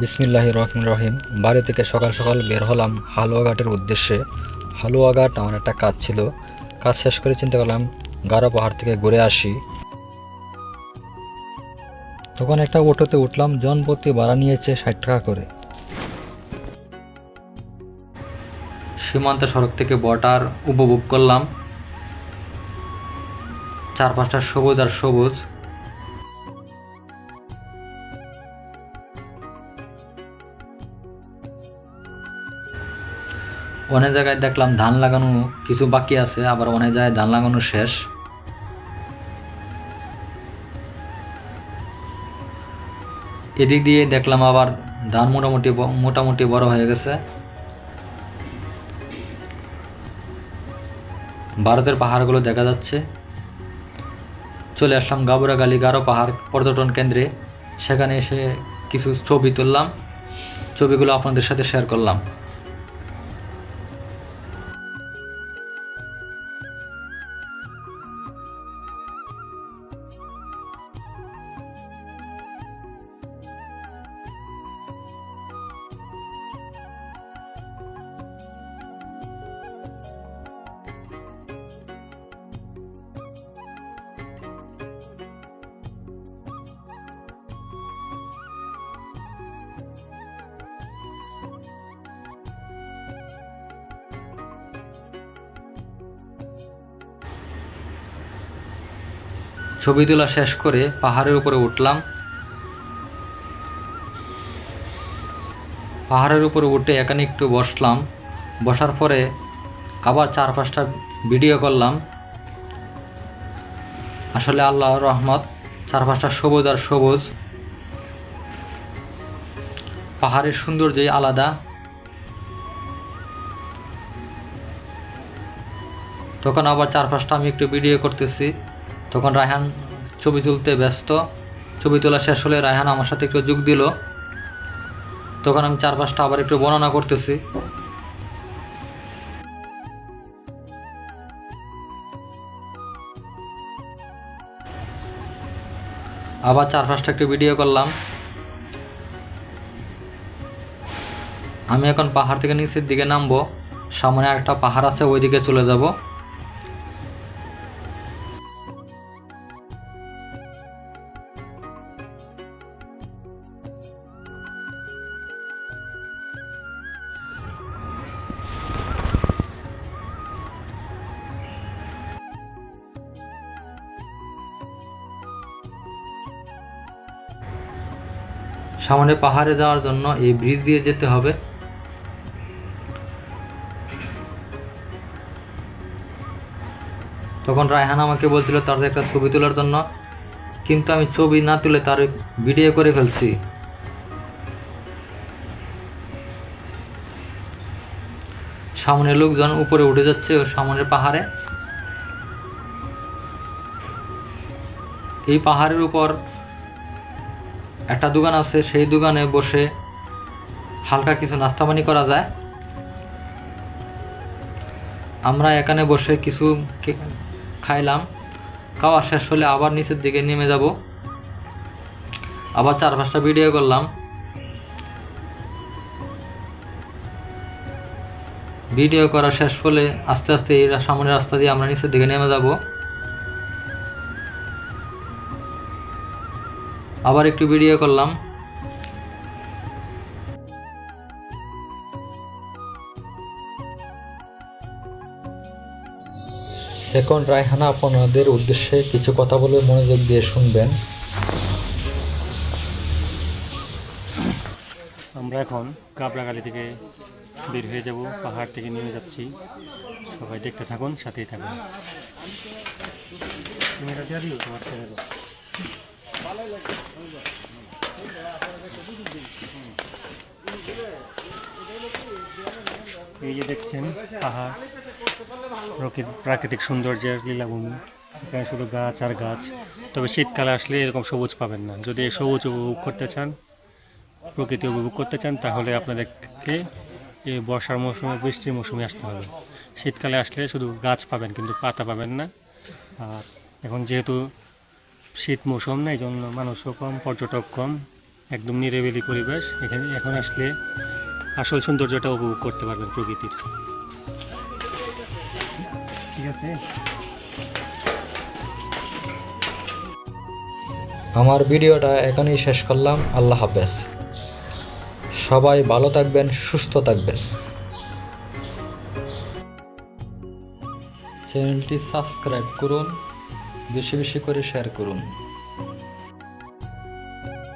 বিসমিল্লাহ রহমান রহিম বাড়ি থেকে সকাল সকাল বের হলাম হালুয়াঘাটের উদ্দেশ্যে। হালুয়াঘাট আমার একটা কাজ ছিল। কাজ শেষ করে চিন্তা করলাম, গারো পাহাড় থেকে ঘুরে আসি। তখন একটা অটোতে উঠলাম জনপ্রতি ভাড়া নিয়েছে ষাট টাকা করে। সীমান্ত সড়ক থেকে বর্ডার উপভোগ করলাম। চার পাঁচটা সবুজ আর সবুজ। অনেক জায়গায় দেখলাম ধান লাগানো কিছু বাকি আছে, আবার অনেক জায়গায় ধান লাগানো শেষ। এদিক দিয়ে দেখলাম আবার ধান মোটামুটি মোটামুটি বড় হয়ে গেছে। ভারতের পাহাড়গুলো দেখা যাচ্ছে। চলে আসলাম গাবুরাগালি গারো পাহাড় পর্যটন কেন্দ্রে। সেখানে এসে কিছু ছবি তুললাম। ছবিগুলো আপনাদের সাথে শেয়ার করলাম। ছবি তোলা শেষ করে পাহাড়ের উপরে উঠলাম। পাহাড়ের উপরে উঠে এখানে একটু বসলাম। বসার পরে আবার চার পাঁচটা ভিডিও করলাম। আসলে আল্লাহ রহমত চার পাঁচটা সবুজ আর সবুজ। পাহাড়ের সৌন্দর্যই আলাদা। তখন আবার চার পাঁচটা আমি একটু ভিডিও করতেছি। তখন রায়হান ছবি তুলতে ব্যস্ত। ছবি তোলা শেষ হলে রায়হান আমার সাথে একটু যোগ দিল। তখন আমি চার পাঁচটা আবার একটু বর্ণনা করতেছি। আবার চার পাঁচটা একটু ভিডিও করলাম। আমি এখন পাহাড় থেকে নিচের দিকে নামবো। সামনে একটা পাহাড় আছে, ওইদিকে চলে যাব। সামনে পাহাড়ে যাওয়ার জন্য এই ব্রিজ দিয়ে যেতে হবে। তখন রায়হান আমাকে বলছিল, তার একটা ছবি তোলার জন্য। কিন্তু আমি ছবি না তুলে তার ভিডিও করে ফেলছি। সামনে লোকজন উপরে উঠে যাচ্ছে ও সামনের পাহাড়ে। এই পাহাড়ের উপর একটা দোকান আছে, সেই দোকানে বসে হালকা কিছু নাস্তা পানি করা যায়। আমরা এখানে বসে কিছু খাইলাম। খাওয়া শেষ হলে আবার নিচের দিকে নেমে যাব। আবার চার পাঁচটা ভিডিও করলাম। ভিডিও করা শেষ হলে আস্তে আস্তে এই সামনের রাস্তা দিয়ে আমরা নিচের দিকে নেমে যাব। আবার একটু ভিডিও করলাম। এখন রায়হানা আপনাদের উদ্দেশ্যে কিছু কথা বলে মনোযোগ দিয়ে শুনবেন। আমরা এখন কাবরাগালি থেকে বের হয়ে যাব পাহাড় থেকে নেমে যাচ্ছি। সবাই দেখতে থাকুন সাথেই থাকুন। এই যে দেখছেন, পাহাড় প্রকৃতি- প্রাকৃতিক সৌন্দর্যের লীলাভূমি। এখানে শুধু গাছ আর গাছ, তবে শীতকালে আসলে এরকম সবুজ পাবেন না। যদি সবুজ উপভোগ করতে চান, প্রকৃতি উপভোগ করতে চান, তাহলে আপনাদেরকে এই বর্ষার মৌসুমে, বৃষ্টির মৌসুমে আসতে হবে। শীতকালে আসলে শুধু গাছ পাবেন, কিন্তু পাতা পাবেন না। আর এখন যেহেতু শীত মৌসুম না এই জন্য মানুষও কম, পর্যটক কম, একদম নিরিবিলি পরিবেশ। এখানে, এখন আসলে আসল সৌন্দর্যটা উপভোগ করতে পারবেন প্রকৃতির। ঠিক আছে? আমার ভিডিওটা এখানেই শেষ করলাম। আল্লাহ হাফেজ। সবাই ভালো থাকবেন, সুস্থ থাকবেন। চ্যানেলটি সাবস্ক্রাইব করুন। বেশি বেশি করে শেয়ার করুন।